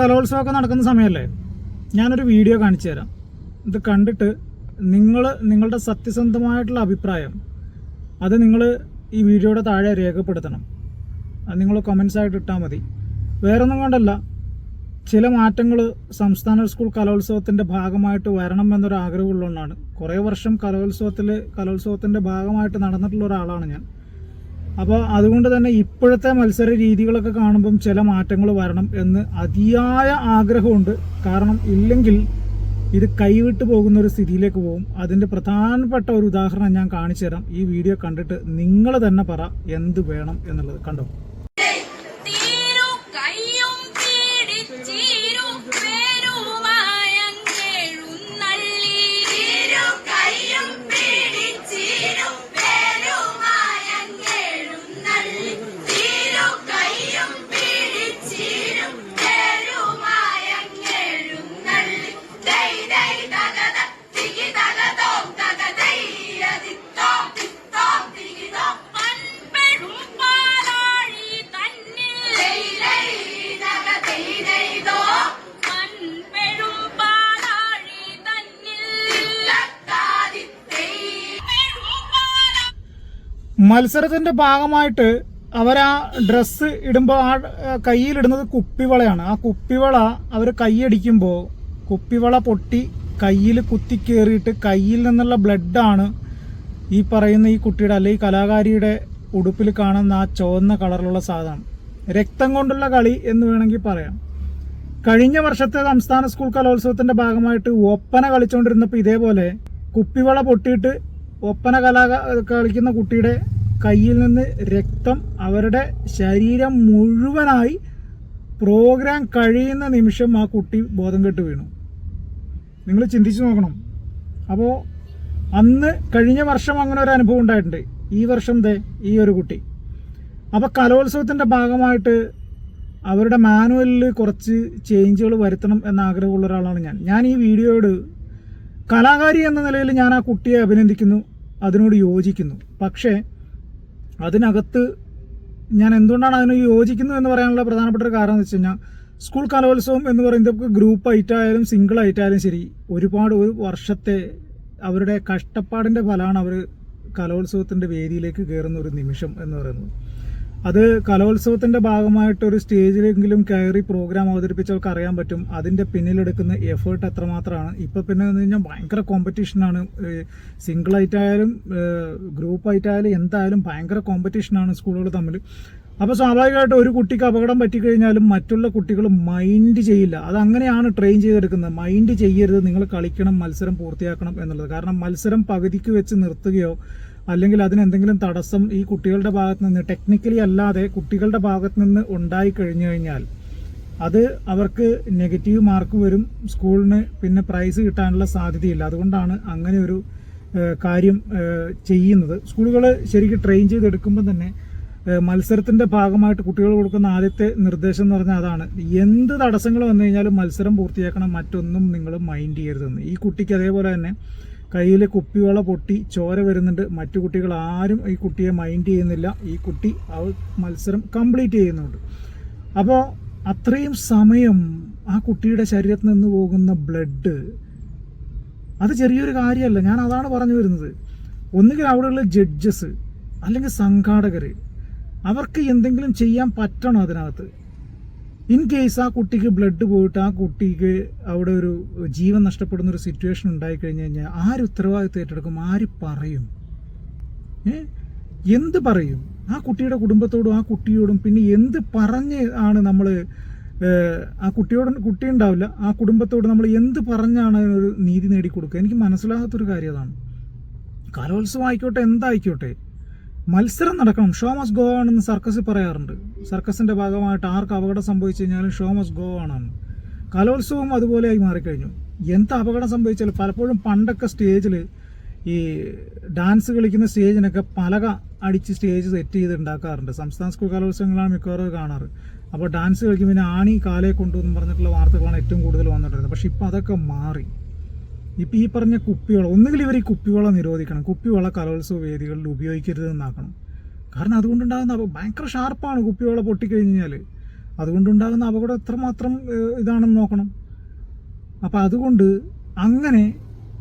കലോത്സവമൊക്കെ നടക്കുന്ന സമയമല്ലേ ഞാനൊരു വീഡിയോ കാണിച്ചു തരാം. ഇത് കണ്ടിട്ട് നിങ്ങൾ നിങ്ങളുടെ സത്യസന്ധമായിട്ടുള്ള അഭിപ്രായം അത് നിങ്ങൾ ഈ വീഡിയോയുടെ താഴെ രേഖപ്പെടുത്തണം. അത് നിങ്ങൾ കമൻസ് ആയിട്ട് ഇട്ടാൽ മതി. വേറൊന്നും കൊണ്ടല്ല. ചില മാറ്റങ്ങൾ സംസ്ഥാന സ്കൂൾ കലോത്സവത്തിന്റെ ഭാഗമായിട്ട് വരണം എന്നൊരു ആഗ്രഹമുള്ളതുകൊണ്ടാണ് കുറേ വർഷം കലോത്സവത്തിൽ കലോത്സവത്തിന്റെ ഭാഗമായിട്ട് നടന്നിട്ടുള്ള ഒരാളാണ് ഞാൻ. അപ്പോൾ അതുകൊണ്ട് തന്നെ ഇപ്പോഴത്തെ മത്സര രീതികളൊക്കെ കാണുമ്പം ചില മാറ്റങ്ങൾ വരണം എന്ന് അതിയായ ആഗ്രഹമുണ്ട്. കാരണം ഇല്ലെങ്കിൽ ഇത് കൈവിട്ട് പോകുന്ന ഒരു സ്ഥിതിയിലേക്ക് പോകും. അതിന്റെ പ്രധാനപ്പെട്ട ഒരു ഉദാഹരണം ഞാൻ കാണിച്ചു തരാം ഈ വീഡിയോ കണ്ടിട്ട് നിങ്ങൾ തന്നെ പറ എന്ത് വേണം എന്നുള്ളത്. കണ്ടോ? മത്സരത്തിന്റെ ഭാഗമായിട്ട് അവരാ ഡ്രസ്സ് ഇടുമ്പോൾ ആ കയ്യിലിടുന്നത് കുപ്പിവളയാണ്. ആ കുപ്പിവള അവർ കൈയടിക്കുമ്പോൾ കുപ്പിവള പൊട്ടി കയ്യിൽ കുത്തി കയറിയിട്ട് കയ്യിൽ നിന്നുള്ള ബ്ലഡാണ് ഈ പറയുന്ന ഈ കുട്ടിയുടെ അല്ലെങ്കിൽ കലാകാരിയുടെ ഉടുപ്പിൽ കാണുന്ന ആ ചുവന്ന കളറിലുള്ള സാധനം. രക്തം കൊണ്ടുള്ള കളി എന്ന് വേണമെങ്കിൽ പറയാം. കഴിഞ്ഞ വർഷത്തെ സംസ്ഥാന സ്കൂൾ കലോത്സവത്തിന്റെ ഭാഗമായിട്ട് ഒപ്പന കളിച്ചുകൊണ്ടിരുന്നപ്പോൾ ഇതേപോലെ കുപ്പിവള പൊട്ടിയിട്ട് ഒപ്പന കലാ കളിക്കുന്ന കുട്ടിയുടെ കയ്യിൽ നിന്ന് രക്തം അവരുടെ ശരീരം മുഴുവനായി പ്രോഗ്രാം കഴിയുന്ന നിമിഷം ആ കുട്ടി ബോധം കെട്ട് വീണു. നിങ്ങൾ ചിന്തിച്ചു നോക്കണം. അപ്പോൾ അന്ന് കഴിഞ്ഞ വർഷം അങ്ങനെ ഒരു അനുഭവം ഉണ്ടായിട്ടുണ്ട്. ഈ വർഷം ദേ ഈ ഒരു കുട്ടി. അപ്പോൾ കലോത്സവത്തിന്റെ ഭാഗമായിട്ട് അവരുടെ മാനുവലിൽ കുറച്ച് ചേഞ്ചുകൾ വരുത്തണം എന്ന ആഗ്രഹമുള്ള ഒരാളാണ് ഞാൻ. ഞാൻ ഈ വീഡിയോയോട് കലാകാരി എന്ന നിലയിൽ ഞാൻ ആ കുട്ടിയെ അഭിനന്ദിക്കുന്നു അതിനോട് യോജിക്കുന്നു. പക്ഷേ അതിനകത്ത് ഞാൻ എന്തുകൊണ്ടാണ് അതിന് യോജിക്കുന്നു എന്ന് പറയാനുള്ള പ്രധാനപ്പെട്ട ഒരു കാരണം എന്ന് വെച്ച് കഴിഞ്ഞാൽ സ്കൂൾ കലോത്സവം എന്ന് പറയുന്നത് ഗ്രൂപ്പ് ആയിട്ടായാലും സിംഗിൾ ആയിട്ടായാലും ശരി ഒരുപാട് ഒരു വർഷത്തെ അവരുടെ കഷ്ടപ്പാടിന്റെ ഫലമാണ് അവർ കലോത്സവത്തിന്റെ വേദിയിലേക്ക് കയറുന്ന ഒരു നിമിഷം എന്ന് പറയുന്നത്. അത് കലോത്സവത്തിന്റെ ഭാഗമായിട്ട് ഒരു സ്റ്റേജിലെങ്കിലും കയറി പ്രോഗ്രാം അവതരിപ്പിച്ചവർക്ക് അറിയാൻ പറ്റും. അതിന്റെ പിന്നിലെടുക്കുന്ന എഫേർട്ട് എത്രമാത്രമാണ് ഇപ്പൊ പിന്നെ എന്ന് കഴിഞ്ഞാൽ ഭയങ്കര കോമ്പറ്റീഷനാണ് ഗ്രൂപ്പ് ആയിട്ടായാലും എന്തായാലും ഭയങ്കര കോമ്പറ്റീഷനാണ് സ്കൂളുകൾ തമ്മിൽ അപ്പോൾ സ്വാഭാവികമായിട്ട് ഒരു കുട്ടിക്ക് അപകടം പറ്റിക്കഴിഞ്ഞാലും മറ്റുള്ള കുട്ടികൾ മൈൻഡ് ചെയ്യില്ല. അത് അങ്ങനെയാണ് ട്രെയിൻ ചെയ്തെടുക്കുന്നത്. മൈൻഡ് ചെയ്യരുത്. നിങ്ങൾ കളിക്കണം മത്സരം പൂർത്തിയാക്കണം എന്നുള്ളത്. കാരണം മത്സരം പകുതിക്ക് വെച്ച് നിർത്തുകയോ അല്ലെങ്കിൽ അതിനെന്തെങ്കിലും തടസ്സം ഈ കുട്ടികളുടെ ഭാഗത്ത് നിന്ന് ടെക്നിക്കലി അല്ലാതെ കുട്ടികളുടെ ഭാഗത്ത് നിന്ന് ഉണ്ടായി കഴിഞ്ഞു കഴിഞ്ഞാൽ അത് അവർക്ക് നെഗറ്റീവ് മാർക്ക് വരും സ്കൂളിന് പിന്നെ പ്രൈസ് കിട്ടാനുള്ള സാധ്യതയില്ല. അതുകൊണ്ടാണ് അങ്ങനെ ഒരു കാര്യം ചെയ്യുന്നത്. സ്കൂളുകൾ ശരിക്കും ട്രെയിൻ ചെയ്തെടുക്കുമ്പോൾ തന്നെ മത്സരത്തിന്റെ ഭാഗമായിട്ട് കുട്ടികൾ കൊടുക്കുന്ന ആദ്യത്തെ നിർദ്ദേശം എന്ന് പറഞ്ഞാൽ അതാണ്. എന്ത് തടസ്സങ്ങൾ വന്നു കഴിഞ്ഞാലും മത്സരം പൂർത്തിയാക്കണം മറ്റൊന്നും നിങ്ങൾ മൈൻഡ് ചെയ്യരുതെന്ന്. ഈ കുട്ടിക്ക് അതേപോലെ തന്നെ കയ്യിൽ കുപ്പിവള പൊട്ടി ചോര വരുന്നുണ്ട്. മറ്റു കുട്ടികൾ ആരും ഈ കുട്ടിയെ മൈൻഡ് ചെയ്യുന്നില്ല. ഈ കുട്ടി ആ മത്സരം കംപ്ലീറ്റ് ചെയ്യുന്നുണ്ട്. അപ്പോൾ അത്രയും സമയം ആ കുട്ടിയുടെ ശരീരത്തിൽ നിന്ന് പോകുന്ന ബ്ലഡ് അത് ചെറിയൊരു കാര്യമല്ല. ഞാൻ അതാണ് പറഞ്ഞു വരുന്നത്. ഒന്നുകിൽ അവിടെയുള്ള ജഡ്ജസ് അല്ലെങ്കിൽ സംഘാടകർ അവർക്ക് എന്തെങ്കിലും ചെയ്യാൻ പറ്റണം അതിനകത്ത്? ഇൻ കേസ് ആ കുട്ടിക്ക് ബ്ലഡ് പോയിട്ട് ആ കുട്ടിക്ക് അവിടെ ഒരു ജീവൻ നഷ്ടപ്പെടുന്ന ഒരു സിറ്റുവേഷൻ ഉണ്ടായി കഴിഞ്ഞു കഴിഞ്ഞാൽ ആര് ഉത്തരവാദിത്വം ഏറ്റെടുക്കും? ആര് പറയും? എന്ത് പറയും? ആ കുട്ടിയുടെ കുടുംബത്തോടും ആ കുട്ടിയോടും പിന്നെ എന്ത് പറഞ്ഞ് ആണ് നമ്മൾ ആ കുട്ടിയോട് കുട്ടി ഉണ്ടാവില്ല ആ കുടുംബത്തോട് നമ്മൾ എന്ത് പറഞ്ഞാണ് ഒരു നീതി നേടിക്കൊടുക്കുക? എനിക്ക് മനസ്സിലാകാത്തൊരു കാര്യം അതാണ്. കലോത്സവം ആയിക്കോട്ടെ എന്തായിക്കോട്ടെ മത്സരം നടക്കണം. ഷോ മസ് ഗോ ആണെന്ന് സർക്കസ് പറയാറുണ്ട്. സർക്കസിന്റെ ഭാഗമായിട്ട് ആർക്ക് അപകടം സംഭവിച്ചു കഴിഞ്ഞാലും ഷോ മസ് ഗോ ആണെന്ന് കലോത്സവം അതുപോലെയായി മാറിക്കഴിഞ്ഞു. എന്ത് അപകടം സംഭവിച്ചാലും പലപ്പോഴും പണ്ടൊക്കെ സ്റ്റേജിൽ ഈ ഡാൻസ് കളിക്കുന്ന സ്റ്റേജിനൊക്കെ പലക അടിച്ച് സ്റ്റേജ് സെറ്റ് ചെയ്ത് ഉണ്ടാക്കാറുണ്ട്. സംസ്ഥാന സ്കൂൾ കലോത്സവങ്ങളാണ് മിക്കവാറും കാണാറ്. അപ്പോൾ ഡാൻസ് കളിക്കും പിന്നെ ആണി കാലയെ കൊണ്ടുവന്നു പറഞ്ഞിട്ടുള്ള വാർത്തകളാണ് ഏറ്റവും കൂടുതൽ വന്നിട്ടുള്ളത്. പക്ഷേ ഇപ്പം അതൊക്കെ മാറി. ഇപ്പം ഈ പറഞ്ഞ കുപ്പിവെള്ളം ഒന്നുകിൽ ഇവർ ഈ കുപ്പിവെള്ളം നിരോധിക്കണം കുപ്പിവെള്ളം കലോത്സവ വേദികളിൽ ഉപയോഗിക്കരുത് എന്നാക്കണം. കാരണം അതുകൊണ്ടുണ്ടാകുന്ന അപകടം ഭയങ്കര ഷാർപ്പാണ് കുപ്പിവള പൊട്ടിക്കഴിഞ്ഞാൽ അതുകൊണ്ടുണ്ടാകുന്ന അപകടം എത്രമാത്രം ഇതാണെന്ന് നോക്കണം. അപ്പോൾ അതുകൊണ്ട് അങ്ങനെ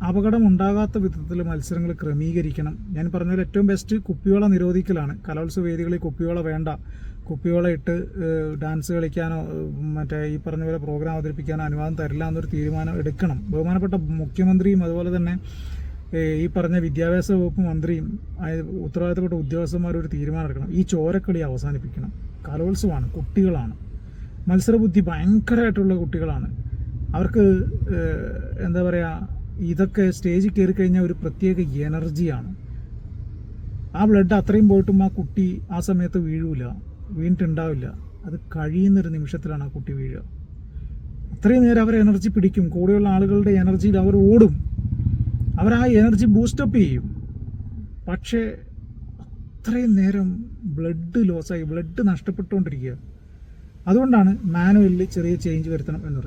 അപകടം ഉണ്ടാകാത്ത വിധത്തിൽ മത്സരങ്ങൾ ക്രമീകരിക്കണം. ഞാൻ പറഞ്ഞ ഏറ്റവും ബെസ്റ്റ് കുപ്പിവെള്ളം നിരോധിക്കലാണ്. കലോത്സവ വേദികളിൽ കുപ്പിവെള്ളം വേണ്ട. കുപ്പിവള ഇട്ട് ഡാൻസ് കളിക്കാനോ മറ്റേ ഈ പറഞ്ഞ പോലെ പ്രോഗ്രാം അവതരിപ്പിക്കാനോ അനുവാദം തരില്ല എന്നൊരു തീരുമാനം എടുക്കണം. ബഹുമാനപ്പെട്ട മുഖ്യമന്ത്രിയും അതുപോലെ തന്നെ ഈ പറഞ്ഞ വിദ്യാഭ്യാസ വകുപ്പ് മന്ത്രിയും ഉത്തരവാദിത്തപ്പെട്ട ഉദ്യോഗസ്ഥന്മാരും ഒരു തീരുമാനം എടുക്കണം. ഈ ചോരക്കളി അവസാനിപ്പിക്കണം. കലോത്സവമാണ് കുട്ടികളാണ്. മത്സരബുദ്ധി ഭയങ്കരമായിട്ടുള്ള കുട്ടികളാണ്. അവർക്ക് എന്താ പറയുക ഇതൊക്കെ സ്റ്റേജിൽ കയറി കഴിഞ്ഞാൽ ഒരു പ്രത്യേക എനർജിയാണ്. ആ ബ്ലഡ് അത്രയും പോയിട്ടും ആ കുട്ടി ആ സമയത്ത് വീഴൂല. വീണിട്ടുണ്ടാവില്ല. അത് കഴിയുന്നൊരു നിമിഷത്തിലാണ് ആ കുട്ടി വീഴുക. അത്രയും നേരം അവർ എനർജി പിടിക്കും. കൂടെയുള്ള ആളുകളുടെ എനർജിയിൽ അവർ ഓടും. അവർ ആ എനർജി ബൂസ്റ്റപ്പ് ചെയ്യും. പക്ഷേ അത്രയും നേരം ബ്ലഡ് ലോസായി ബ്ലഡ് നഷ്ടപ്പെട്ടുകൊണ്ടിരിക്കുക. അതുകൊണ്ടാണ് മാനുവലിൽ ചെറിയ ചേഞ്ച് വരുത്തണം എന്ന് പറയുന്നത്.